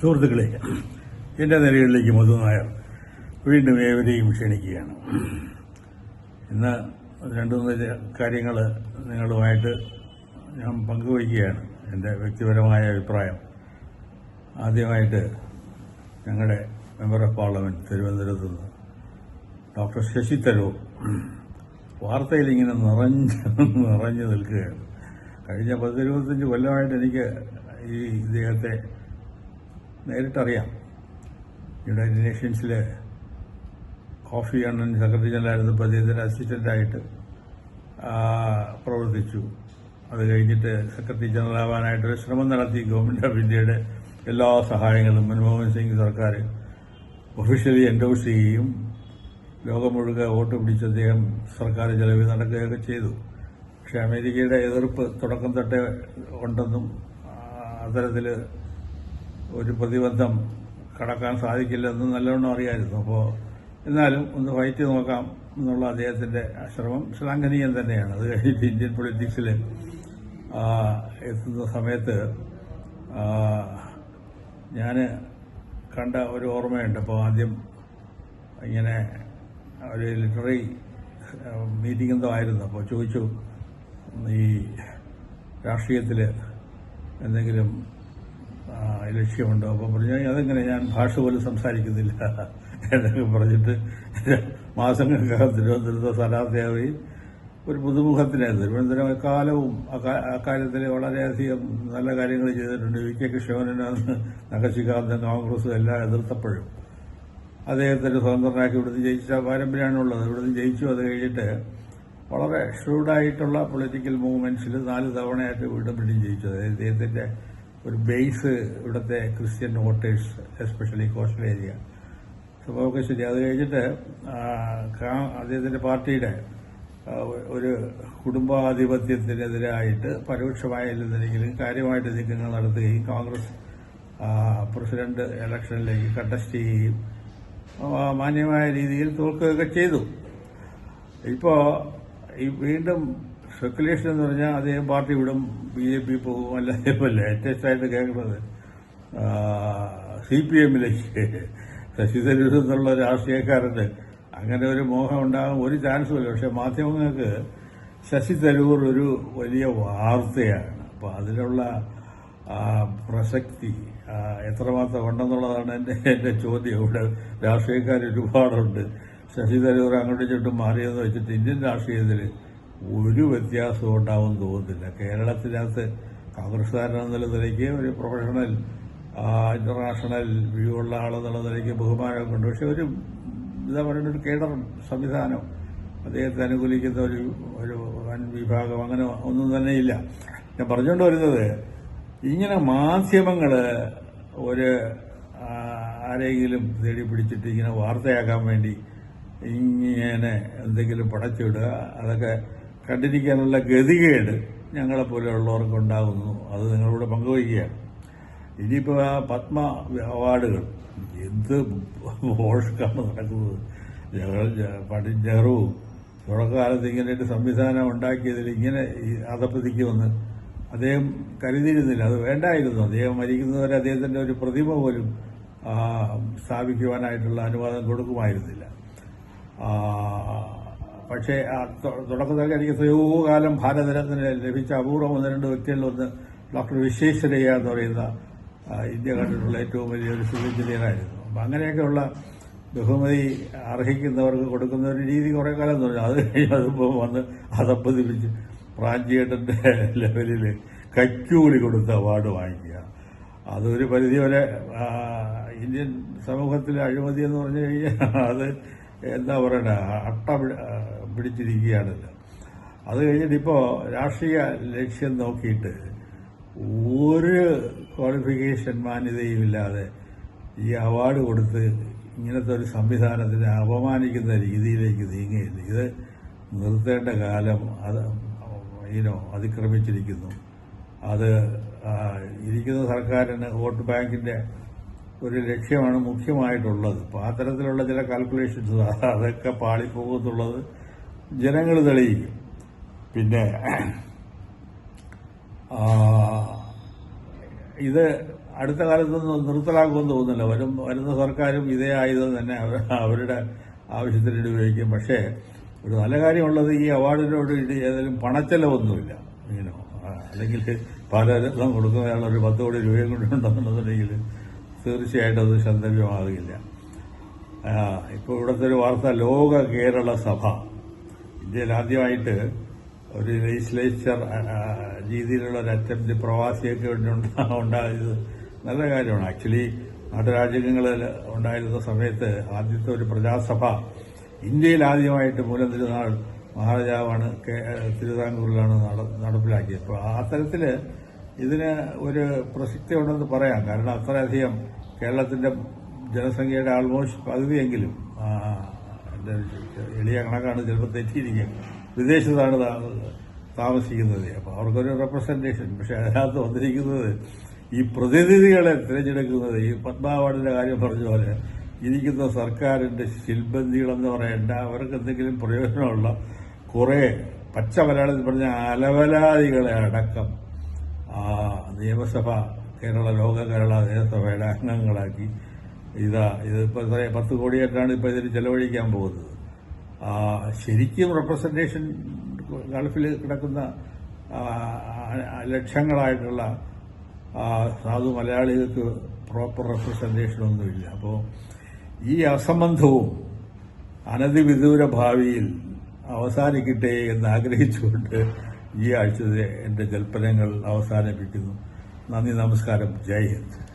സുഹൃത്തുക്കളെ എന്റെ നിലകളിലേക്ക് മധു നായർ വീണ്ടും ഏവരെയും ക്ഷണിക്കുകയാണ്. ഇന്ന് രണ്ടു മൂന്ന് കാര്യങ്ങൾ നിങ്ങളുമായിട്ട് ഞാൻ പങ്കുവയ്ക്കുകയാണ്. എന്റെ വ്യക്തിപരമായ അഭിപ്രായം. ആദ്യമായിട്ട് ഞങ്ങളുടെ മെമ്പർ ഓഫ് പാർലമെന്റ് തിരുവനന്തപുരത്ത് നിന്ന് ഡോക്ടർ ശശി തരൂർ വാർത്തയിൽ ഇങ്ങനെ നിറഞ്ഞ് നിറഞ്ഞു നിൽക്കുകയാണ്. കഴിഞ്ഞ പത്തിരുപത്തഞ്ച് കൊല്ലമായിട്ട് എനിക്ക് ഈ ഇദ്ദേഹത്തെ നേരിട്ടറിയാം. യുണൈറ്റഡ് നേഷൻസിലെ കോഫി അണ്ണൻ സെക്രട്ടറി ജനറലായിരുന്നപ്പോൾ അദ്ദേഹത്തിന്റെ അസിസ്റ്റന്റായിട്ട് പ്രവർത്തിച്ചു. അത് കഴിഞ്ഞിട്ട് സെക്രട്ടറി ജനറൽ ആവാനായിട്ടൊരു ശ്രമം നടത്തി. ഗവൺമെന്റ് ഓഫ് ഇന്ത്യയുടെ എല്ലാ സഹായങ്ങളും മൻമോഹൻ സിംഗ് സർക്കാർ ഒഫീഷ്യലി എൻഡോസ് ചെയ്യുകയും ലോകം മുഴുവൻ വോട്ട് പിടിച്ച് അദ്ദേഹം സർക്കാർ ചെലവിൽ നടക്കുകയൊക്കെ ചെയ്തു. പക്ഷെ അമേരിക്കയുടെ എതിർപ്പ് തുടക്കം തൊട്ടേ ഉണ്ടെന്നും അത്തരത്തിൽ ഒരു പ്രതിബന്ധം കടക്കാൻ സാധിക്കില്ലെന്ന് നല്ലവണ്ണം അറിയായിരുന്നു. അപ്പോൾ എന്നാലും ഒന്ന് ഫൈറ്റ് നോക്കാം എന്നുള്ള അദ്ദേഹത്തിന്റെ ശ്രമം ശ്ലാഘനീയം തന്നെയാണ്. അത് കഴിഞ്ഞിട്ട് ഇന്ത്യൻ പൊളിറ്റിക്സിൽ എത്തുന്ന സമയത്ത് ഞാൻ കണ്ട ഒരു ഓർമ്മയുണ്ട്. അപ്പോൾ ആദ്യം ഇങ്ങനെ ഒരു ലിറ്ററി മീറ്റിംഗ് എന്തോ ആയിരുന്നു. അപ്പോൾ ചോദിച്ചു ഈ രാഷ്ട്രീയത്തിൽ എന്തെങ്കിലും ലക്ഷ്യമുണ്ടോ. അപ്പോൾ പറഞ്ഞു അതെങ്ങനെ? ഞാൻ ഭാഷ പോലും സംസാരിക്കുന്നില്ല. എന്നൊക്കെ പറഞ്ഞിട്ട് മാസങ്ങൾക്കകം തിരുവനന്തപുരത്ത് സ്ഥാനാർത്ഥിയായി ഒരു പുതുമുഖത്തിന് തിരുവനന്തപുരം എക്കാലവും അക്കാ- അക്കാര്യത്തിൽ വളരെയധികം നല്ല കാര്യങ്ങൾ ചെയ്തിട്ടുണ്ട്. വി കെ കൃഷ്ണവനെ നഖശികാന്തൻ കോൺഗ്രസും എല്ലാം എതിർത്തപ്പോഴും. അദ്ദേഹത്തിന് സ്വതന്ത്രനാക്കി ഇവിടുന്ന് ജയിച്ച പാരമ്പര്യമാണുള്ളത്. ഇവിടുന്ന് ജയിച്ചു അത് കഴിഞ്ഞിട്ട് വളരെ ഷ്രൂഡായിട്ടുള്ള പൊളിറ്റിക്കൽ മൂവ്മെന്റ്സിൽ നാല് തവണയായിട്ട് വീണ്ടും വീണ്ടും ജയിച്ചു. അതായത് ഒരു ബേസ് ഇവിടുത്തെ Christian voters especially coastal area സംഭവമൊക്കെ ശരി അത് കഴിഞ്ഞിട്ട് അദ്ദേഹത്തിന്റെ പാർട്ടിയുടെ ഒരു കുടുംബാധിപത്യത്തിനെതിരായിട്ട് പരോക്ഷമായില്ലെന്നെങ്കിലും കാര്യമായിട്ട് നീക്കങ്ങൾ നടത്തുകയും കോൺഗ്രസ് പ്രസിഡന്റ് ഇലക്ഷനിലേക്ക് കണ്ടസ്റ്റ് ചെയ്യുകയും മാന്യമായ രീതിയിൽ തോൽക്കുകയൊക്കെ ചെയ്തു. ഇപ്പോ ഈ വീണ്ടും സ്പെക്കുലേഷൻ എന്ന് പറഞ്ഞാൽ അദ്ദേഹം പാർട്ടി വിടും? ബി ജെ പി പോകും അല്ല ലേറ്റസ്റ്റ് ആയിട്ട് കേൾക്കുന്നത് സി പി എമ്മിലേക്ക് ശശി തരൂർ എന്നുള്ള രാഷ്ട്രീയക്കാരന് അങ്ങനെ ഒരു മോഹം ഉണ്ടാകാൻ ഒരു ചാൻസും ഇല്ല പക്ഷെ മാധ്യമങ്ങൾക്ക് ശശി തരൂർ ഒരു വലിയ വാർത്തയാണ്. അപ്പോൾ അതിലുള്ള പ്രസക്തി എത്രമാത്രം ഉണ്ടെന്നുള്ളതാണ് എന്റെ എന്റെ ചോദ്യം. ഇവിടെ രാഷ്ട്രീയക്കാർ ഒരുപാടുണ്ട്. ശശി തരൂർ അങ്ങോട്ടും ഇങ്ങോട്ടും മാറിയെന്ന് വെച്ചിട്ട് ഇന്ത്യൻ രാഷ്ട്രീയത്തിൽ ഒരു വ്യത്യാസവും ഉണ്ടാവും തോന്നുന്നില്ല. കേരളത്തിനകത്ത് കോൺഗ്രസ്സുകാരനെന്നുള്ള നിലയ്ക്ക് ഒരു പ്രൊഫഷണൽ ഇന്റർനാഷണൽ വ്യൂ ഉള്ള ആളെന്നുള്ള നിലയ്ക്ക് ബഹുമാനമൊക്കെ ഉണ്ട് പക്ഷെ ഒരു എന്താ പറയുന്ന ഒരു കേഡർ സംവിധാനം അദ്ദേഹത്തെ അനുകൂലിക്കുന്ന ഒരു ഒരു വൻ വിഭാഗം അങ്ങനെ ഒന്നും തന്നെ ഇല്ല. ഞാൻ പറഞ്ഞുകൊണ്ട് വരുന്നത് ഇങ്ങനെ മാധ്യമങ്ങൾ ഒരു ആരെങ്കിലും തേടി പിടിച്ചിട്ട് ഇങ്ങനെ വാർത്തയാക്കാൻ വേണ്ടി ഇങ്ങനെ എന്തെങ്കിലും പടച്ചിടുക അതൊക്കെ കണ്ടിരിക്കാനുള്ള ഗതികേട് ഞങ്ങളെപ്പോലെയുള്ളവർക്ക് ഉണ്ടാകുന്നു. അത് നിങ്ങളോട് പങ്കുവയ്ക്കുകയാണ്. ഇനിയിപ്പോൾ ആ പത്മ അവാർഡുകൾ എന്ത് മോഷക്കാണ് നടക്കുന്നത്? ഞങ്ങൾ പണ്ട് നെഹ്റു തുടക്കകാലത്ത് ഒരു സംവിധാനം ഉണ്ടാക്കിയതിൽ ഇങ്ങനെ ഈ അധപ്പതിക്കുമെന്ന് അദ്ദേഹം കരുതിയിരുന്നില്ല. അത് വേണ്ടായിരുന്നു. അദ്ദേഹം മരിക്കുന്നവരെ അദ്ദേഹത്തിന്റെ ഒരു പ്രതിമ പോലും സ്ഥാപിക്കുവാനായിട്ടുള്ള അനുവാദം കൊടുക്കുമായിരുന്നില്ല. പക്ഷേ തുടക്കത്തിൽ എനിക്ക് എത്രയോ ഭാരതരത്ന ലഭിച്ച അപൂർവം ഒന്ന് രണ്ട് വ്യക്തികളിൽ ഒന്ന് ഡോക്ടർ വിശ്വേശ്വരയ്യ എന്ന് പറയുന്ന ഇന്ത്യ കണ്ടിട്ടുള്ള ഏറ്റവും വലിയൊരു സിവിൽ അപ്പം അങ്ങനെയൊക്കെയുള്ള ബഹുമതി അർഹിക്കുന്നവർക്ക് കൊടുക്കുന്ന ഒരു രീതി കുറെ കാലം തോന്നി അത് കഴിഞ്ഞ് അതിപ്പോൾ വന്ന് അതപ്പതിപ്പിച്ച് പ്രാഞ്ചിയേട്ടന്റെ ലെവലിൽ കൈക്കൂലി കൊടുത്ത് അവാർഡ് വാങ്ങിക്കുക. അതൊരു പരിധിവരെ വരെ ഇന്ത്യൻ സമൂഹത്തിലെ അഴിമതി എന്ന് പറഞ്ഞു കഴിഞ്ഞാൽ അത് എന്താ പറയണ? അട്ട പിടിച്ചിരിക്കുകയാണല്ലോ. അത് കഴിഞ്ഞിട്ട് ഇപ്പോൾ രാഷ്ട്രീയ ലക്ഷ്യം നോക്കിയിട്ട് ഒരു ക്വാളിഫിക്കേഷൻ മാന്യതയും ഇല്ലാതെ ഈ അവാർഡ് കൊടുത്ത് ഇങ്ങനത്തെ ഒരു സംവിധാനത്തിനെ അപമാനിക്കുന്ന രീതിയിലേക്ക് നീങ്ങിയില്ല ഇത് നിർത്തേണ്ട കാലം അത് ഈനോ അതിക്രമിച്ചിരിക്കുന്നു. അത് ഇരിക്കുന്ന സർക്കാരിന് വോട്ട് ബാങ്കിന്റെ ഒരു ലക്ഷ്യമാണ് മുഖ്യമായിട്ടുള്ളത്. അപ്പോൾ അത്തരത്തിലുള്ള ചില കാൽക്കുലേഷൻസ് അതൊക്കെ പാളിപ്പോകുന്നുള്ളത് ജനങ്ങൾ തെളിയിക്കും. പിന്നെ ഇത് അടുത്ത കാലത്തൊന്നും നിർത്തലാക്കുമെന്ന് തോന്നുന്നില്ല. വരും വരുന്ന സർക്കാരും ഇതേ ആയുധം തന്നെ അവരുടെ ആവശ്യത്തിന് വേണ്ടി ഉപയോഗിക്കും. പക്ഷേ ഒരു നല്ല കാര്യമുള്ളത് ഈ അവാർഡിനോട് ഏതെങ്കിലും പണച്ചെലവൊന്നുമില്ല. ഇങ്ങനെ അല്ലെങ്കിൽ പലരത്നം കൊടുക്കുന്ന ഒരു പത്ത് കോടി രൂപയും കൊണ്ടുണ്ടെന്നുണ്ടെങ്കിൽ തീർച്ചയായിട്ടും അത് ശന്തവ്യമാകില്ല ഇപ്പോൾ ഇവിടുത്തെ ഒരു വാർത്ത ലോക കേരള സഭ. ഇന്ത്യയിൽ ആദ്യമായിട്ട് ഒരു ലെജിസ്ലേച്ചർ രീതിയിലുള്ള ഒരു അറ്റംപ്റ്റ് പ്രവാസിയൊക്കെ ഉണ്ടായത് നല്ല കാര്യമാണ്. ആക്ച്വലി നാട്ടുരാജ്യങ്ങളിൽ ഉണ്ടായിരുന്ന സമയത്ത് ആദ്യത്തെ ഒരു പ്രജാസഭ ഇന്ത്യയിൽ ആദ്യമായിട്ട് മൂലം തിരുനാൾ മഹാരാജാവാണ് തിരുവിതാംകൂറിലാണ് നടപ്പിലാക്കിയത്. അപ്പോൾ ആ തരത്തിൽ ഇതിന് ഒരു പ്രസക്തി ഉണ്ടെന്ന് പറയാം. കാരണം അത്രയധികം കേരളത്തിന്റെ ജനസംഖ്യയുടെ ആൾമോസ്റ്റ് പകുതിയെങ്കിലും എളിയ കണക്കാണ് ചിലപ്പോൾ തെറ്റിയിരിക്കും വിദേശത്താണ് താമസിക്കുന്നത്. അപ്പോൾ അവർക്കൊരു റെപ്രസെന്റേഷൻ പക്ഷെ അതിനകത്ത് വന്നിരിക്കുന്നത് ഈ പ്രതിനിധികളെ തിരഞ്ഞെടുക്കുന്നത് ഈ പത്മ അവാർഡിന്റെ കാര്യം പറഞ്ഞ പോലെ ഇരിക്കുന്ന സർക്കാരിന്റെ ശിൽബന്ധികളെന്ന് പറയേണ്ട അവർക്ക് എന്തെങ്കിലും പ്രയോജനമുള്ള കുറേ പച്ച മലയാളത്തിൽ പറഞ്ഞ അലവലാദികളെ അടക്കം നിയമസഭ കേരള ലോക കേരള നിയമസഭയുടെ അംഗങ്ങളാക്കി ഇതാ ഇതിപ്പോൾ പത്ത് കോടിയായിട്ടാണ് ഇപ്പോൾ ഇതിന് ചെലവഴിക്കാൻ പോകുന്നത്. ശരിക്കും റെപ്രസെന്റേഷൻ ഗൾഫിൽ കിടക്കുന്ന ലക്ഷങ്ങളായിട്ടുള്ള സാധു മലയാളികൾക്ക് പ്രോപ്പർ റെപ്രസെന്റേഷനൊന്നുമില്ല അപ്പോൾ ഈ അസംബന്ധവും അനധിവിദൂര ഭാവിയിൽ അവസാനിക്കട്ടെ എന്ന് ആഗ്രഹിച്ചുകൊണ്ട് ഈ ആഴ്ചത്തെ എന്റെ ജൽപ്പനങ്ങൾ അവസാനിപ്പിക്കുന്നു. നന്ദി നമസ്കാരം. ജയ് ഹിന്ദ്.